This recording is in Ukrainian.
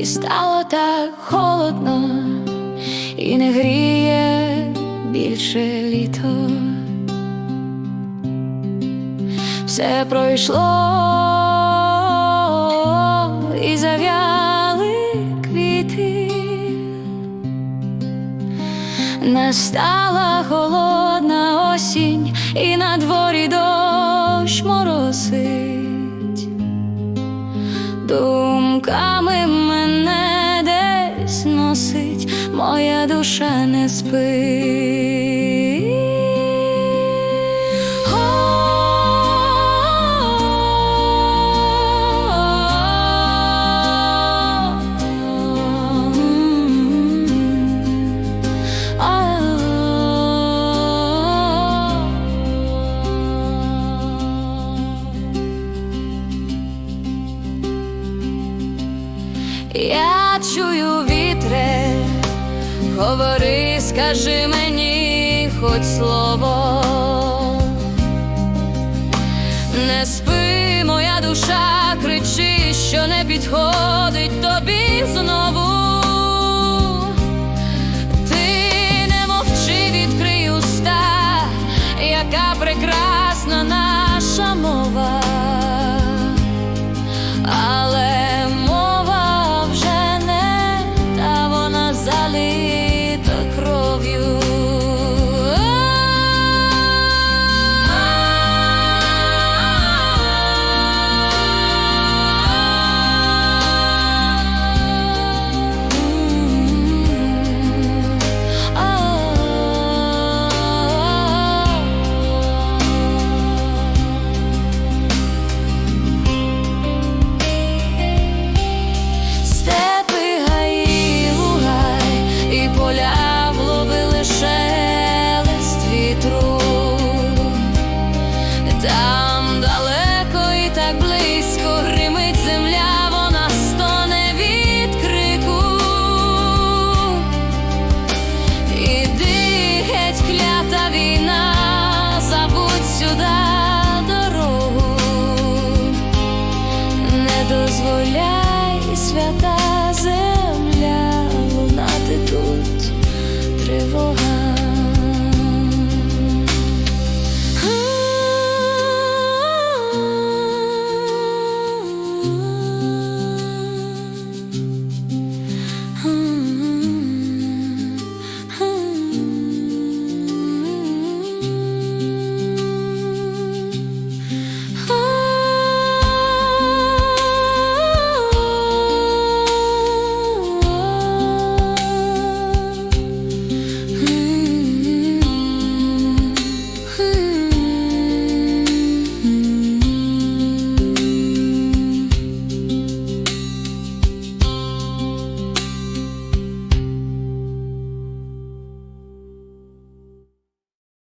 і стало так холодно, і не гріє більше літо. Все пройшло і зав'яли квіти. Настала холодна осінь, і на дворі дощ моросить. Моя душа не спить. Я чую вітре, говори, скажи мені хоч слово. Не спи, моя душа кричи, що не підходить тобі знову. далеко і так близько гримить земля, вона стоне від крику. Іди геть клята війна, забудь сюди.